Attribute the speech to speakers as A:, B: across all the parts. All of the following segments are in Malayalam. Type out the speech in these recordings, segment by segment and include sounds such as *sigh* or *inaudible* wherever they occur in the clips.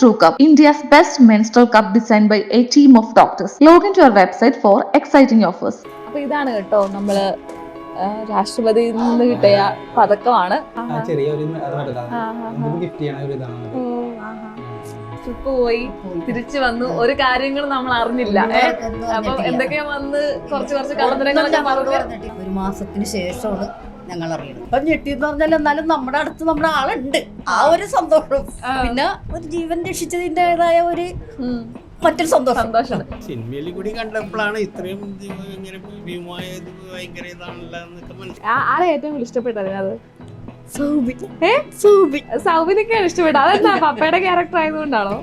A: True cup India's best menstrual cup designed by a team of doctors login to our website for exciting offers.
B: അപ്പൊ ഇതാണ് കേട്ടോ നമ്മൾ രാഷ്ട്രപതി രാഷ്ട്രപതിയിൽ നിന്ന് കിട്ടിയ പതക്കമാണ്. ട്രിപ്പ് പോയി തിരിച്ചു വന്നു. ഒരു കാര്യങ്ങളും നമ്മൾ അറിഞ്ഞില്ല? അപ്പൊ എന്തൊക്കെയാ വന്ന് കുറച്ച് കുറച്ച് പറഞ്ഞു
C: ഒരു മാസത്തിന് ശേഷമാണ് ഞങ്ങൾ അറിയണം അപ്പൊ ഞെട്ടി എന്ന് പറഞ്ഞാൽ എന്നാലും നമ്മുടെ അടുത്ത് നമ്മുടെ ആളുണ്ട്. ആ ഒരു സന്തോഷം. പിന്നെ ഒരു ജീവൻ രക്ഷിച്ചതിന്റെതായ ഒരു മറ്റൊരു സന്തോഷം.
B: സന്തോഷമാണ്
D: സിനിമയിൽ കൂടി കണ്ടപ്പോഴാണ് ഇത്രയും ഇത് ഇങ്ങനെ ഭീമമായത് ഭയങ്കര ഇതാണല്ലോ എന്നൊക്കെ
B: ആരെ ഏറ്റവും കൂടുതൽ ഇഷ്ടപ്പെട്ടത് അത്
C: സൗബിൻ? സൗബിൻ.
B: സൗബിനൊക്കെയാണ് ഇഷ്ടപ്പെട്ടത്. അതെന്താ? പപ്പയുടെ ക്യാരക്ടർ ആയതുകൊണ്ടാണോ?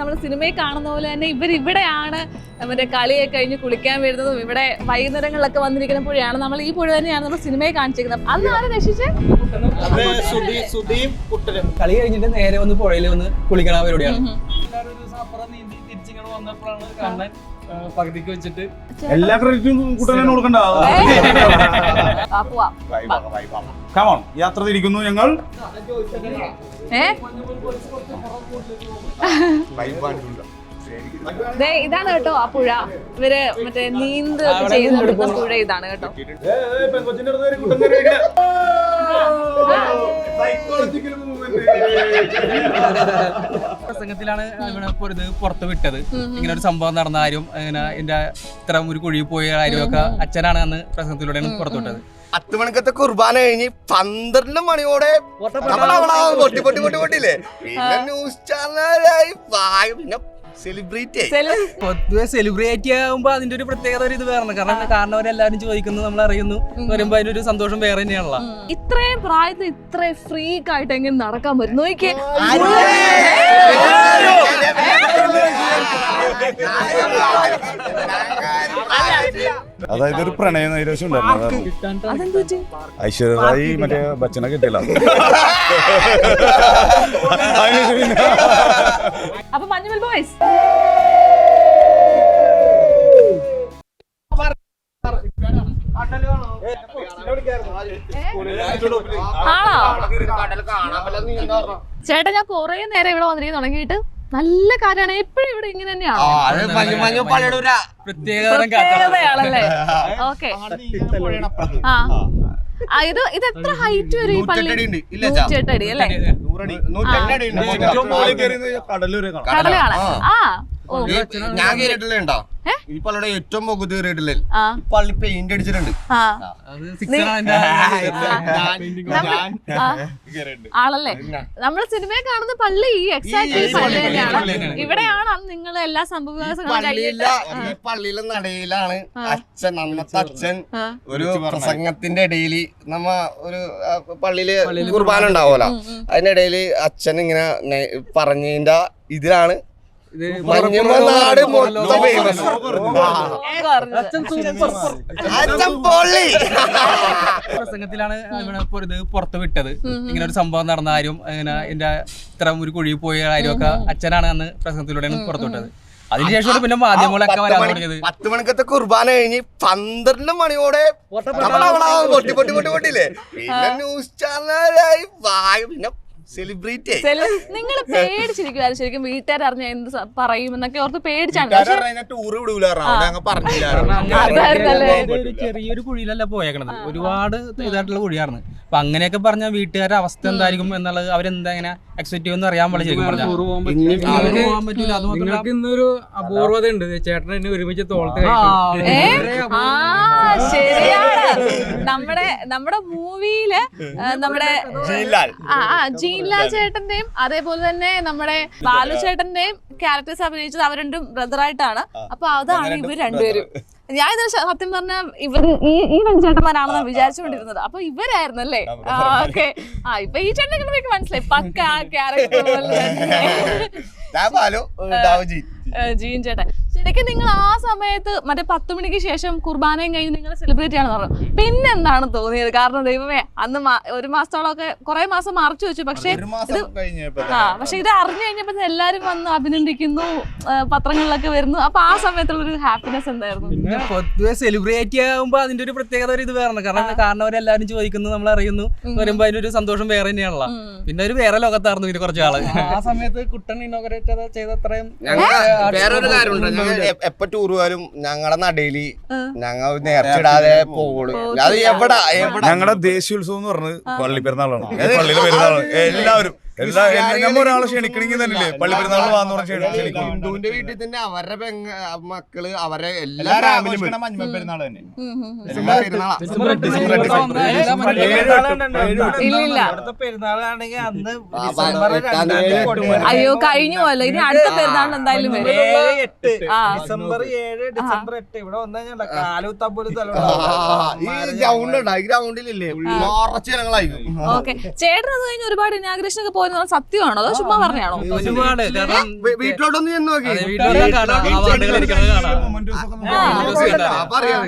B: നമ്മൾ സിനിമയിൽ കാണുന്ന പോലെ തന്നെ ഇവർ ഇവിടെയാണ് മറ്റേ കളിയെ കഴിഞ്ഞ് കുളിക്കാൻ വരുന്നതും ഇവിടെ വൈകുന്നേരങ്ങളിലൊക്കെ വന്നിരിക്കുന്ന പുഴയാണ് നമ്മൾ ഈ പുഴ തന്നെയാണ് നമ്മൾ സിനിമയിൽ കാണിച്ചിരിക്കുന്നത്. അന്ന് ആരെ രക്ഷിച്ച്?
E: കളി കഴിഞ്ഞിട്ട് നേരെ വന്ന് പുഴയിൽ വന്ന് കുളിക്കണവരോടെയാണ് പരിപാടിയാണ്. എല്ലാവരും ഒരു ദിവസം അപ്പുറം നീന്തി തിരിച്ചിങ്ങനെ വന്നപ്പോഴാണ് കണ്ണൻ ആ, പകുതിക്ക് വെച്ചിട്ട്.
F: എല്ലാ ക്രെഡിറ്റും കൂട്ടനെ കൊടുക്കണ്ട.
B: ആ, പോവാം.
F: കമോൺ യാത്ര തിരിക്കുന്നു ഞങ്ങൾ.
B: ഏ? ഇതാണ് കേട്ടോ ആ പുഴ. ഇവർ മറ്റേ നീന്ത് ചെയ്യുന്ന പുഴ ഇതാണ് കേട്ടോ.
E: പ്രസംഗത്തിലാണ് ഇവിടെ പൊരുത് ഇത് പുറത്ത് വിട്ടത്. ഇങ്ങനെ ഒരു സംഭവം നടന്ന ആരും ഇങ്ങനെ എന്റെ ഇത്ര ഒരു കുഴി പോയ ആരും ഒക്കെ അച്ഛനാണ് അന്ന് പ്രസംഗത്തിലൂടെയാണ് പുറത്തു വിട്ടത്.
D: പത്ത് മണിക്കത്തെ കുർബാന കഴിഞ്ഞ് പന്ത്രണ്ട് മണിയോടെ പൊട്ടി പൊട്ടി പൊട്ടി പൊട്ടിയില്ലേ? പിന്നെ ന്യൂസ് ചാനലായി പിന്നെ സെലിബ്രിറ്റി
E: പൊതുവെ സെലിബ്രേറ്റ് ആകുമ്പോ അതിന്റെ ഒരു പ്രത്യേകത ഒരു ഇത് വേറെ കാരണം കാരണവരെല്ലാരും ചോദിക്കുന്നു നമ്മൾ അറിയുന്നു വരുമ്പോ അതിന്റെ ഒരു സന്തോഷം വേറെ തന്നെയാണല്ലോ.
B: ഇത്രയും പ്രായത്തിൽ ഇത്രയും ഫ്രീക്ക് ആയിട്ട് എങ്ങനെ നടക്കാൻ പറ്റും? നോക്കിയേ.
F: അതായത് ഒരു പ്രണയ നൈരാശ്യം ഉണ്ടായിരുന്നു ഐശ്വര്യ റായി മറ്റേ ബച്ചനെ കിട്ടില്ല അതിനുശേഷം *laughs* പിന്നെ
B: അപ്പൊ മഞ്ഞുമൽ ബോയ്സ്. ആണോ? ചേട്ടാ ഞാൻ കൊറേ നേരം ഇവിടെ വന്നിരിക്കുന്നു. തുടങ്ങിയിട്ട് നല്ല കാര്യമാണ്. എപ്പോഴും ഇവിടെ ഇങ്ങനെ തന്നെയാണ് പ്രത്യേകതയാണല്ലേ? *laughs* ഓക്കെ. ആ. ഇത് ഇത് എത്ര ഹൈറ്റ് വരും ഈ പള്ളി?
D: നൂറ്റെട്ടടി
B: അല്ലേ? കടലാണ് ആ.
D: ഞാൻ കേറിയിട്ടില്ല ഉണ്ടോ? ഈ പള്ളിയുടെ ഏറ്റവും മുഖത്ത് കയറിയിട്ടില്ലേ പള്ളി പെയിന്റ് അടിച്ചിട്ടുണ്ട്.
B: ആണല്ലേ? നമ്മൾ സിനിമയെ കാണുന്ന പള്ളി ഈ എക്സാക്ട് പള്ളി തന്നെയാണ്. ഇവിടെയാണ് അന്ന് നിങ്ങൾ എല്ലാ സംഭവവികാസങ്ങളും
D: പള്ളിയിലെ നടയിലാണ് അച്ഛൻ അന്നത്തെ അച്ഛൻ ഒരു പ്രസംഗത്തിന്റെ ഇടയിൽ നമ്മ ഒരു പള്ളിയിൽ കുർബാന ഉണ്ടാവുമല്ലോ. അതിന്റെ ഇടയിൽ അച്ഛൻ ഇങ്ങനെ പറഞ്ഞതിന്റെ ഇതിലാണ്
E: ഇത്
D: മഞ്ഞുമ നാട് മൊത്തം
E: പ്രസംഗത്തിലാണ് ഇത് പുറത്ത് വിട്ടത്. ഇങ്ങനെ ഒരു സംഭവം നടന്ന കാര്യം ഇങ്ങനെ എന്റെ ഇത്ര ഒരു കുഴി പോയ കാര്യമൊക്കെ അച്ഛനാണ് അന്ന് പ്രസംഗത്തിലൂടെയാണ് പുറത്തു വിട്ടത്. അതിനുശേഷം പിന്നെ മാധ്യമങ്ങളൊക്കെ വരാൻ തുടങ്ങിയത്.
D: പത്ത് മണിക്കത്തെ കുർബാന കഴിഞ്ഞ് പന്ത്രണ്ട് മണിയോടെ പൊട്ടി പൊട്ടി പൊട്ടി പൊട്ടിയില്ലേ? പിന്നെ ന്യൂസ് ചാനലായി പിന്നെ സെലിബ്രിറ്റി
B: നിങ്ങൾ പേടിച്ചിരിക്കുവായിരുന്നു ശരിക്കും വീട്ടുകാർ അറിഞ്ഞ എന്ത് പറയും എന്നൊക്കെ ഓർത്ത് പേടിച്ചാണ്?
E: ഒരു ചെറിയൊരു കുഴിയിലല്ല പോയേക്കണത്. ഒരുപാട് ഇതായിട്ടുള്ള കുഴിയാണ്. അപ്പൊ അങ്ങനെയൊക്കെ പറഞ്ഞ വീട്ടുകാരുടെ അവസ്ഥ എന്തായിരിക്കും എന്നുള്ളത് അവരെന്താ ഇങ്ങനെ എക്സെപ്റ്റ് ചെയ്യുമെന്ന് അറിയാൻ പാടില്ല ശരിക്കും പറഞ്ഞാൽ
G: നിങ്ങൾക്ക് ഇന്നൊരു അപൂർവത ഉണ്ട് ചേട്ടൻ എന്നെ ഒരുമിച്ച് തോളത്ത്
B: ശരിയാ ആ ശരിയാണ് നമ്മുടെ നമ്മുടെ മൂവിയിൽ നമ്മുടെ
D: ജീൻലാൽ.
B: ആ ജീൻലാൽ ചേട്ടന്റെയും അതേപോലെ തന്നെ നമ്മുടെ ബാലു ചേട്ടന്റെയും ക്യാരക്ടേഴ്സ് അഭിനയിച്ചത് അവർ രണ്ടും ബ്രദറായിട്ടാണ് അപ്പൊ അതാണ് ഇവർ രണ്ടുപേരും. ഞാൻ ഇത് സത്യം പറഞ്ഞ ഇവർ ഈ ഈ രണ്ട് ചേട്ടന്മാരാണെന്ന് വിചാരിച്ചുകൊണ്ടിരുന്നത്. അപ്പൊ ഇവരായിരുന്നു അല്ലേ ഓക്കെ. ആ ഇപ്പൊ ഈ ചേട്ടനെ മനസ്സിലായി. പക്ക ക്യാരക്ടർ *laughs* ജീൻ ചേട്ടൻ. ശരിക്കും നിങ്ങൾ ആ സമയത്ത് മറ്റേ പത്ത് മണിക്ക് ശേഷം കുർബാനയും കഴിഞ്ഞ് നിങ്ങൾ സെലിബ്രേറ്റ് ചെയ്യാന്ന് പറഞ്ഞു. പിന്നെ എന്താണ് തോന്നിയത്? കാരണം ദൈവമേ അന്ന് മാ- ഒരു മാസത്തോളമൊക്കെ കുറെ മാസം മറച്ചു വെച്ചു. പക്ഷേ ഇത് ആ പക്ഷെ ഇത് അറിഞ്ഞു കഴിഞ്ഞപ്പോ എല്ലാരും വന്ന് അഭിനന്ദിക്കുന്നു പത്രങ്ങളിലൊക്കെ വരുന്നു. അപ്പൊ ആ സമയത്തുള്ള ഒരു ഹാപ്പിനെസ് എന്തായിരുന്നു?
G: പിന്നെ
E: പൊതുവെ സെലിബ്രേറ്റ് ചെയ്യുമ്പോ അതിന്റെ ഒരു പ്രത്യേകത ഒരു ഇത് വേറെ കാരണം കാരണവരെല്ലാരും ചോദിക്കുന്നു നമ്മൾ അറിയുന്നു വരുമ്പോ അതിനൊരു സന്തോഷം വേറെ തന്നെയാണല്ലോ. പിന്നെ ഒരു വേറെ ലോകത്തായിരുന്നു പിന്നെ കുറച്ച് ആൾ. ആ സമയത്ത് കുട്ടൻ ഇനോഗ്രേറ്റ് ചെയ്ത അത്രയും
D: വേറൊരു കാര്യമുണ്ട്. എപ്പ ടൂർ പോയാലും ഞങ്ങളുടെ നടയിൽ ഞങ്ങൾ നേർച്ചിടാതെ പോകുള്ളൂ അത് എവിടെ എവിടെ
F: ഞങ്ങളുടെ ദേശീയോത്സവം എന്ന് പറഞ്ഞത് പള്ളി പെരുന്നാളാണ് പള്ളിയിലെ പെരുന്നാളാണ് എല്ലാവരും. എല്ലാ നമ്മ ഒരാളെ ക്ഷണിക്കണമെങ്കിൽ തന്നെ പള്ളി പെരുന്നാൾ വാന്ന് പറഞ്ഞ
D: ഹിന്ദുവിന്റെ വീട്ടിൽ തന്നെ അവരുടെ പെങ്ങ മക്കൾ അവരെ എല്ലാ.
F: മഞ്ഞ പെരുന്നാൾ തന്നെ.
D: എല്ലാ
G: പെരുന്നാളാണെങ്കിൽ അന്ന്
B: അയ്യോ കഴിഞ്ഞു പോലെ ഇനി അടുത്ത പെരുന്നാളിന് എന്തായാലും വരും
G: എട്ട്. ഡിസംബർ ഏഴ് ഡിസംബർ എട്ട്. ഇവിടെ വന്നാൽ കാലുത്താൻ പോലും
D: ഈ ഗ്രൗണ്ട് ഉണ്ട് ഈ ഗ്രൗണ്ടിലില്ലേ? നിറച്ച് ജനങ്ങളായിരിക്കും
B: ഓക്കെ. ചേട്ടൻ അത് കഴിഞ്ഞ് ഒരുപാട് ഇനാഗ്രേഷൻ ഒക്കെ പോയത് സത്യമാണോ അതോ ചുമ്മാ പറഞ്ഞാണോ
E: ഒരുപാട് കാരണം
D: വീ- വീട്ടിലോട്ടൊന്ന് ചെന്ന് നോക്കി
E: അതെ, വീട്ടിലെല്ലാം കാണാം അവാർഡുകൾ ഇരിക്കുന്നത് കാണാം
D: അപ്പൊ അറിയാം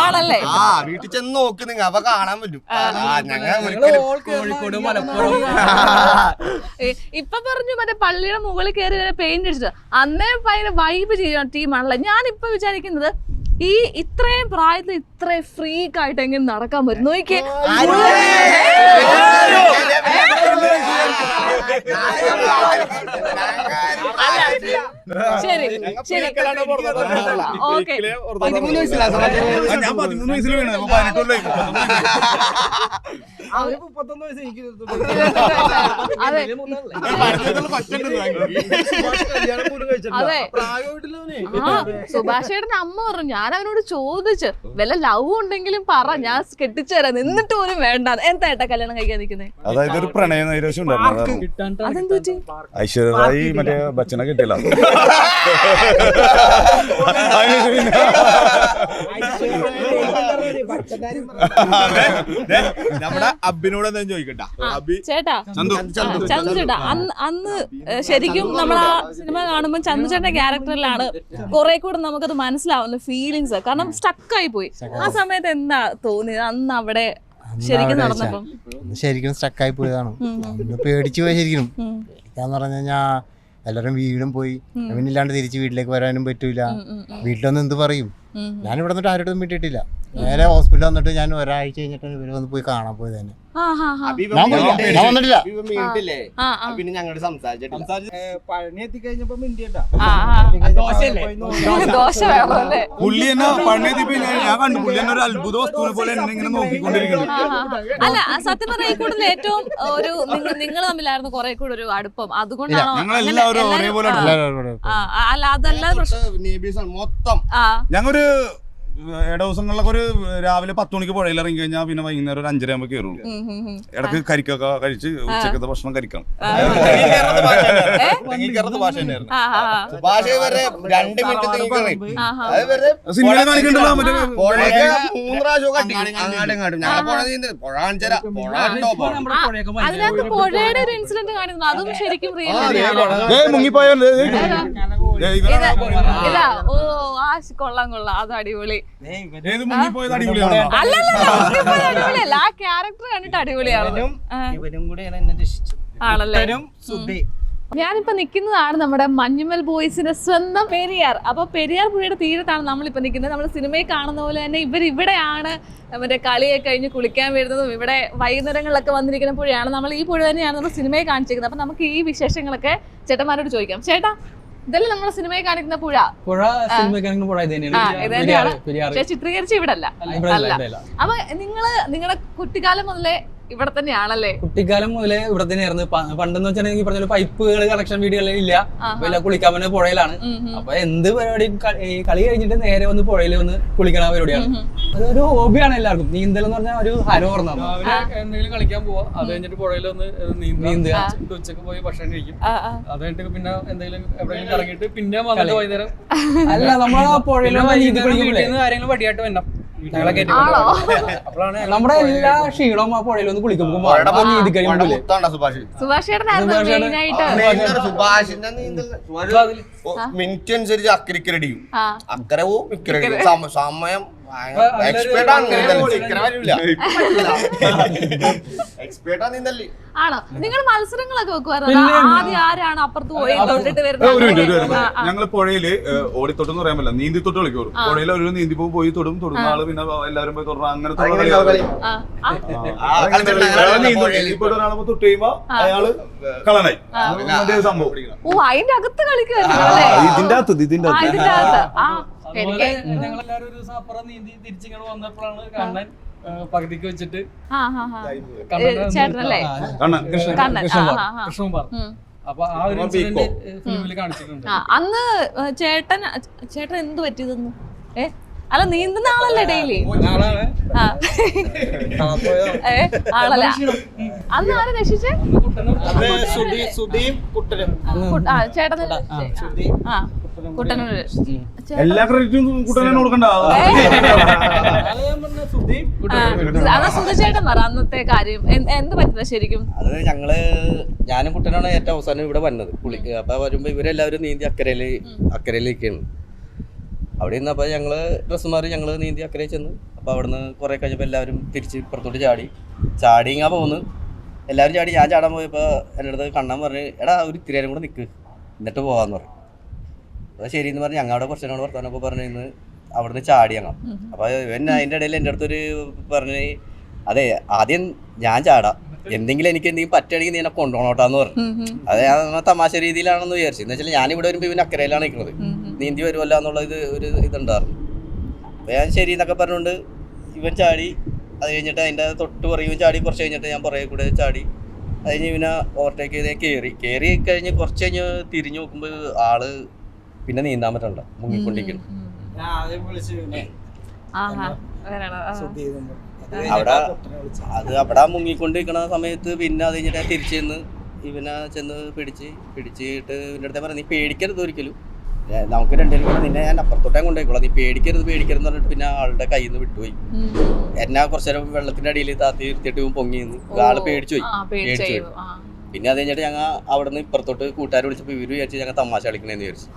B: ആണല്ലേ
D: ആ വീട്ടിൽ ചെന്ന് നോക്ക് നിങ്ങൾ അവ കാണാൻ പറ്റും ആ, ഞങ്ങൾ ഒരിക്കലും
E: കോഴിക്കോട് മലപ്പുറം
B: ഏ, ഇപ്പൊ പറഞ്ഞു മറ്റേ പള്ളിയുടെ മുകളിൽ കയറി വരെ പെയിന്റ് അടിച്ചത് അന്നേ ഭയങ്കര വൈബ് ചെയ്യണം ടീമാണല്ലേ ഞാൻ ഇപ്പൊ വിചാരിക്കുന്നത് ഈ ഇത്രയും പ്രായത്തിൽ ഇത്രയും ഫ്രീക്ക് ആയിട്ട് എങ്ങനെ നടക്കാൻ പറ്റും നോക്കിയേ അല്ല ശരി ശരി ഓക്കെ.
F: ഞാൻ പതിമൂന്ന് വയസ്സിൽ വീണത്.
G: മുപ്പത്തൊന്ന് വയസ്സ് എനിക്ക്
B: അതെ. അതെ. ആ സുഭാഷേട്ടന്റെ അമ്മ പറഞ്ഞു. ഞാൻ അവനോട് ചോദിച്ചു വല്ല ലവ് ഉണ്ടെങ്കിലും പറ. ഞാൻ കെട്ടിച്ചു തരാം. എന്നിട്ട് പോലും വേണ്ട. എന്താ ഏട്ടാ കല്യാണം കഴിക്കാൻ നിൽക്കുന്നത്
F: അതായത് ഒരു പ്രണയ നൈരാശ്യം ഉണ്ടായിരുന്നു.
B: അതെന്തു
F: ഐശ്വര്യ മറ്റേ ബച്ചനെ കിട്ടില്ല
H: നമ്മുടെ അബിനോട് എന്തായാലും ചോദിക്കട്ട. അബി
B: ചേട്ടാ ചന്തു ചേട്ടാ അന്ന് അന്ന് ശരിക്കും നമ്മൾ ആ സിനിമ കാണുമ്പോൾ ചന്തു ചേട്ടന്റെ ക്യാരക്ടറിലാണ് കുറെ കൂടെ നമുക്കത് മനസ്സിലാവുന്ന ഫീലിങ്സ് കാരണം സ്റ്റക്ക് ആയി പോയി. ആ സമയത്ത് എന്താ തോന്നിയത്? അന്ന് അവിടെ ശരിക്കും നടന്നപ്പം.
I: ശരിക്കും സ്റ്റക്കായി പോയതാണ്. പേടിച്ചു പോയി ശരിക്കും. ഞാൻ പറഞ്ഞു കഴിഞ്ഞാ എല്ലാവരും വീടും പോയി. അവനില്ലാണ്ട് തിരിച്ച് വീട്ടിലേക്ക് വരാനും പറ്റൂല. വീട്ടിലൊന്നും എന്ത് പറയും. ഞാൻ ഇവിടെ നിന്നിട്ട് ആരോടും വിട്ടിട്ടില്ല നേരെ ഹോസ്പിറ്റലിൽ വന്നിട്ട് ഞാൻ ഒരാഴ്ച കഴിഞ്ഞിട്ടാണ് ഇവർ വന്ന് പോയി കാണാൻ പോയത് തന്നെ
D: പിന്നെ ഞങ്ങളോട്
G: പഴനി എത്തിക്കഴിഞ്ഞപ്പോ മിണ്ടിയട്ടാ
F: ഞാൻ കണ്ടു. പുള്ളി എന്നെ ഒരു അത്ഭുത വസ്തുവിനെ പോലെ എന്നെ ഇങ്ങനെ നോക്കിക്കൊണ്ടിരിക്കുന്നു.
B: അല്ല സത്യം പറഞ്ഞാൽ ഈ കൂടുതൽ ഏറ്റവും ഒരു നിങ്ങൾ തമ്മിലായിരുന്നു കുറെ കൂടെ ഒരു അടുപ്പം. അതുകൊണ്ടാണോ
F: ഒരേപോലെ
B: അല്ല അതല്ല
D: മൊത്തം.
B: ആ.
F: ഇട ദിവസങ്ങളിലൊക്കെ ഒരു രാവിലെ പത്ത് മണിക്ക് പുഴയിൽ ഇറങ്ങി കഴിഞ്ഞാൽ പിന്നെ വൈകുന്നേരം ഒരു അഞ്ചര ആകുമ്പോൾ കയറുള്ളൂ. ഇടയ്ക്ക് കരിക്കൊക്കെ കഴിച്ച് ഉച്ചക്കത്തെ ഭക്ഷണം
D: വരെ
F: സിനിമയിൽ കാണിക്കണ്ടല്ലോ മറ്റേ
B: അതിനകത്ത് പുഴയുടെ ഒരു ഇൻസിഡന്റ് കാണിക്കുന്നു അതും ശരിക്കും റിയൽ ഇതാ ഓ ആ കൊള്ളാം കൊള്ളാം അത് അടിപൊളി
F: ഏത് മുങ്ങിപ്പോയത് അടിപൊളിയാണ്?
B: അല്ലല്ല അടിപൊളിയല്ല. ആ ക്യാരക്ടർ കണ്ടിട്ട് അടിപൊളിയാണ് ആ,
G: ഇവനും കൂടെയാണ് എന്നെ രക്ഷിച്ചത്
B: ആണല്ലേ?
G: ഇവനും സുധി
B: ഞാനിപ്പോ നിൽക്കുന്നതാണ് നമ്മുടെ മഞ്ഞുമൽ ബോയ്സിന്റെ സ്വന്തം പെരിയാർ. അപ്പൊ പെരിയാർ പുഴയുടെ തീരത്താണ് നമ്മളിപ്പോ നിൽക്കുന്നത് നമ്മൾ സിനിമയിൽ കാണുന്ന പോലെ തന്നെ ഇവർ ഇവിടെയാണ് നമ്മുടെ കളിയൊക്കെ കഴിഞ്ഞ് കുളിക്കാൻ വരുന്നതും ഇവിടെ വൈകുന്നേരങ്ങളിലൊക്കെ വന്നിരിക്കുന്ന പുഴയാണ്. നമ്മൾ ഈ പുഴ തന്നെയാണ് നമ്മൾ സിനിമയിൽ കാണിച്ചിരിക്കുന്നത്. അപ്പൊ നമുക്ക് ഈ വിശേഷങ്ങളൊക്കെ ചേട്ടന്മാരോട് ചോദിക്കാം. ചേട്ടാ ഇതല്ലേ നമ്മുടെ സിനിമയിൽ കാണിക്കുന്ന പുഴ?
E: പുഴ കാണിക്കുന്ന പുഴ ഇത് തന്നെയാണ്.
B: ചിത്രീകരിച്ച് ഇവിടെ അല്ല. അപ്പൊ നിങ്ങൾ നിങ്ങളുടെ കുട്ടിക്കാലം മുതലേ ഇവിടെ തന്നെയാണല്ലേ?
E: കുട്ടിക്കാലം മുതലേ ഇവിടെ തന്നെയായിരുന്നു. പണ്ടെന്ന് വെച്ചിട്ടുണ്ടെങ്കിൽ പറഞ്ഞ പൈപ്പുകൾ കണക്ഷൻ വീടുകളിൽ ഇല്ല. അപ്പൊ എല്ലാം കുളിക്കാൻ പറ്റുന്ന പുഴയിലാണ്. അപ്പൊ എന്ത് പരിപാടി ഈ കളി കഴിഞ്ഞിട്ട് നേരെ വന്ന് പുഴയിൽ വന്ന് കുളിക്കണ പരിപാടിയാണ്. അതൊരു ഹോബിയാണ് എല്ലാവർക്കും. നീന്തൽ എന്ന് പറഞ്ഞാൽ ഒരു ഹരോർന്നാണ്
G: രാവിലെ എന്തെങ്കിലും കളിക്കാൻ പോവാ. അത് കഴിഞ്ഞിട്ട് പുഴയിൽ വന്ന്
E: നീന്തുക.
G: ഉച്ചയ്ക്ക് പോയി ഭക്ഷണം കഴിക്കും. അത് കഴിഞ്ഞിട്ട് പിന്നെ എന്തെങ്കിലും എവിടെയെങ്കിലും ഇറങ്ങിയിട്ട് പിന്നെ വന്നിട്ട് വൈകുന്നേരം
E: അല്ല നമ്മൾ
G: പുഴയിലും കാര്യങ്ങളും പടിയായിട്ട് വരണം.
B: ആണോ?
E: നമ്മുടെ എല്ലാ ക്ഷീണവും ആ പുഴയിൽ ഒന്ന് കുളിക്കുമ്പോൾ
D: സുഭാഷ്.
B: സുഭാഷ്
D: സുഭാഷിന്റെ നീന്തൽ. സുഭാഷ് മിനിറ്റ് അനുസരിച്ച് അക്കരയ്ക്ക് റെഡിയും
B: ആ.
D: അക്കരെ പോവും ഇക്കരെ സമയം ആണ്
B: നിങ്ങൾ മത്സരങ്ങളൊക്കെ
E: വെക്കുവായിരുന്നു?
B: ആദ്യം ആരാണ് അപ്പുറത്ത് പോയി തൊട്ടിട്ട് വരുന്നത്.
F: ഞങ്ങൾ പുഴയിൽ ഓടിത്തൊട്ട് എന്ന് പറയാൻ പറ്റില്ല. നീന്തി തൊട്ട് കളിക്കും പുഴയിൽ ഒരു നീന്തി പോകും പോയി തൊടും തൊടുന്ന ആൾ പിന്നെ എല്ലാവരും പോയി തൊടുന്ന അങ്ങനത്തെ തൊട്ട് കഴിയുമ്പോ അയാൾ കളനായി. സംഭവം.
B: ഓ അതിന്റെ അകത്ത് കളിക്കുമായിരുന്നു അല്ലേ?
F: ഇതിന്റെ അകത്ത്. ഇതിന്റെ
B: അകത്ത്. ആ.
E: അതുപോലെ ഞങ്ങളെല്ലാരും ഒരു ദിവസം അപ്പുറം നീന്തി തിരിച്ചിങ്ങനെ വന്നപ്പോഴാണ് കണ്ണൻ പകുതിക്ക് വെച്ചിട്ട്
B: ചേട്ടനല്ലേ?
F: കൃഷ്ണൻ
B: കണ്ണൻ ആ
E: കൃഷ്ണകുമാർ അപ്പൊ ആ ഒരു ഇൻസിഡന്റ് ഫിലിമിൽ കാണിച്ചിട്ടുണ്ട്.
B: അന്ന് ചേട്ടൻ ചേട്ടൻ എന്ത് പറ്റിയതെന്ന്? ഏ? അല്ല നീന്തുന്ന ആളല്ലേ ഡെയിലി? ആളല്ല. അന്ന് ആരെ രക്ഷിച്ചേ?
G: കുട്ടനും.
B: കു- ആ
F: എല്ലാ ക്രെഡിറ്റും കൂട്ടാൻ കൊടുക്കണ്ട.
B: അന്ന് സുധചേട്ടൻ പറ അന്നത്തെ കാര്യം. എന്ത് പറ്റുന്ന ശരിക്കും?
J: അത് ഞങ്ങൾ ഞാനും കുട്ടനാണ് ഏറ്റവും അവസാനം ഇവിടെ വന്നത്. കുളി അപ്പൊ വരുമ്പോ ഇവരെല്ലാവരും നീന്തി അക്കരയിൽ അക്കരയിലേക്കാണ് അവിടെ നിന്നപ്പോൾ ഞങ്ങൾ ഡ്രസ്സ് മാറി ഞങ്ങൾ നീന്തി അക്കരയിൽ ചെന്ന്. അപ്പോൾ അവിടുന്ന് കുറേ കഴിഞ്ഞപ്പോൾ എല്ലാവരും തിരിച്ച് പുറത്തോട്ട് ചാടി. ചാടി ഇങ്ങനെ പോകുന്നു എല്ലാവരും ചാടി. ഞാൻ ചാടാൻ പോയപ്പോൾ എന്റെ അടുത്ത് കണ്ണാൻ പറഞ്ഞ് എടാ ഒരു ഇത്തിരി നേരം കൂടെ നിൽക്ക് എന്നിട്ട് പോകാമെന്ന് പറഞ്ഞു. അപ്പോൾ ശരി എന്ന് പറഞ്ഞ് ഞങ്ങളുടെ കുറച്ച് നേരം വർത്താനൊക്കെ പറഞ്ഞു ഇന്ന് അവിടുന്ന് ചാടി ഞങ്ങൾ. അപ്പോൾ ഇവൻ അതിന്റെ ഇടയിൽ എന്റെ അടുത്തൊരു പറഞ്ഞ് അതെ ആദ്യം ഞാൻ ചാടാം. എന്തെങ്കിലും എനിക്ക് എന്തെങ്കിലും പറ്റുകയാണെങ്കിൽ നീ എന്നെ കൊണ്ടുപോകണോട്ടാന്ന് പറഞ്ഞു. അത് ഞാൻ തമാശ രീതിയിലാണെന്ന് വിചാരിച്ചു. എന്ന് വെച്ചാൽ ഞാനിവിടെ വരുമ്പോൾ ഇവൻ അക്കരയിലാണ് നിൽക്കുന്നത്. നീന്തി വരുമല്ലോ എന്നുള്ള ഇത് ഒരു ഇതുണ്ടായിരുന്നു. അപ്പോൾ ഞാൻ ശരി എന്നൊക്കെ പറഞ്ഞുകൊണ്ട് ഇവൻ ചാടി. അത് കഴിഞ്ഞിട്ട് അതിന്റെ തൊട്ട് പുറകെ ചാടി. കുറച്ച് കഴിഞ്ഞിട്ട് ഞാൻ പുറകെ കൂടെ ചാടി. അത് കഴിഞ്ഞ് ഇവനെ ഓവർടേക്ക് ചെയ്ത് കയറി കയറി കഴിഞ്ഞ് കുറച്ച് കഴിഞ്ഞ് തിരിഞ്ഞു നോക്കുമ്പോൾ ആൾ പിന്നെ നീന്താൻ പറ്റണ്ട മുങ്ങിക്കൊണ്ടിരിക്കണം അവിടെ. അത് അവിടെ മുങ്ങിക്കൊണ്ടിരിക്കണ സമയത്ത് പിന്നെ അത് കഴിഞ്ഞിട്ട് തിരിച്ചു ചെന്ന് ഇവനെ ചെന്ന് പിടിച്ച് പിടിച്ചിട്ട് ഇവന്റെ അടുത്ത് പറഞ്ഞു നീ പേടിക്കരുത് ഒരിക്കലും. നമുക്ക് രണ്ടുപേരും കൂടെ നിന്നെ ഞാൻ അപ്പുറത്തോട്ടേ കൊണ്ടുപോയിക്കോളാം. നീ പേടിക്കരുത് പേടിക്കരുത് പറഞ്ഞിട്ട് പിന്നെ ആളുടെ കയ്യിൽ നിന്ന് വിട്ടുപോയി എന്നാ കുറച്ചു നേരം വെള്ളത്തിന്റെ അടിയിൽ താത്തി ഇരുത്തിയിട്ട് ഇവൻ പൊങ്ങി നിന്ന്. ആൾ പേടിച്ചു പോയി.
B: പേടിച്ചു.
J: പിന്നെ അത് കഴിഞ്ഞിട്ട് ഞങ്ങൾ അവിടെ നിന്ന് ഇപ്പുറത്തോട്ട് കൂട്ടുകാർ വിളിച്ചപ്പോൾ ഇവർ വിചാരിച്ചു ഞങ്ങൾ തമാശ കളിക്കണേന്ന് വിചാരിച്ചു.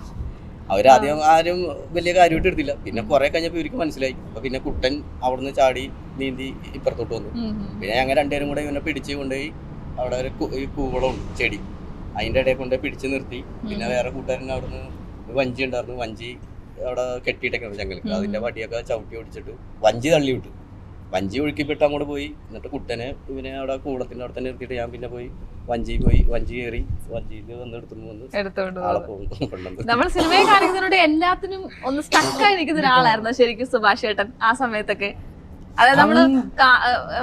J: അവരാദ്യം ആരും വലിയ കാര്യമായിട്ട് എടുത്തില്ല. പിന്നെ കുറെ കഴിഞ്ഞപ്പോൾ ഇവർക്ക് മനസ്സിലായി. അപ്പൊ പിന്നെ കുട്ടൻ അവിടുന്ന് ചാടി നീന്തി ഇപ്പുറത്തോട്ട് വന്നു. പിന്നെ ഞങ്ങൾ രണ്ടുപേരും കൂടെ ഇവനെ പിടിച്ച് കൊണ്ടുപോയി അവിടെ ഒരു ഈ കൂവളമുണ്ട് ചെടി അതിന്റെ ഇടയിൽ കൊണ്ട് പിടിച്ചു നിർത്തി. പിന്നെ വേറെ കൂട്ടുകാരൻ അവിടുന്ന് വഞ്ചി ഉണ്ടായിരുന്നു. വഞ്ചി അവിടെ കെട്ടിയിട്ടൊക്കെ ഞങ്ങൾക്ക്. അതിന്റെ വടിയൊക്കെ ചവിട്ടി ഓടിച്ചിട്ട് വഞ്ചി തള്ളി വിട്ടു വഞ്ചി ഒഴുക്കിപ്പെട്ട് അങ്ങോട്ട് പോയി. എന്നിട്ട് കുട്ടനെ ഇവനെ അവിടെ കൂടത്തിന്റെ അവിടെ തന്നെ നിർത്തിയിട്ട് ഞാൻ പിന്നെ പോയി. വഞ്ചി പോയി വഞ്ചി കയറി. വഞ്ചിയിൽ വന്ന് എടുത്തുകൊണ്ട് വന്ന്
B: എടുത്തോണ്ട്
J: ആളെ
B: പോകുന്നത്.
J: പോകും കൊണ്ടുവന്ന്
B: നമ്മൾ സിനിമയെ കാണിക്കുന്നതിനോട് എല്ലാത്തിനും ഒന്ന് സ്റ്റക്കായി നിൽക്കുന്ന ഒരാളായിരുന്നു ശരിക്കും സുഭാഷ് ഏട്ടൻ ആ സമയത്തൊക്കെ. അതായത് നമ്മൾ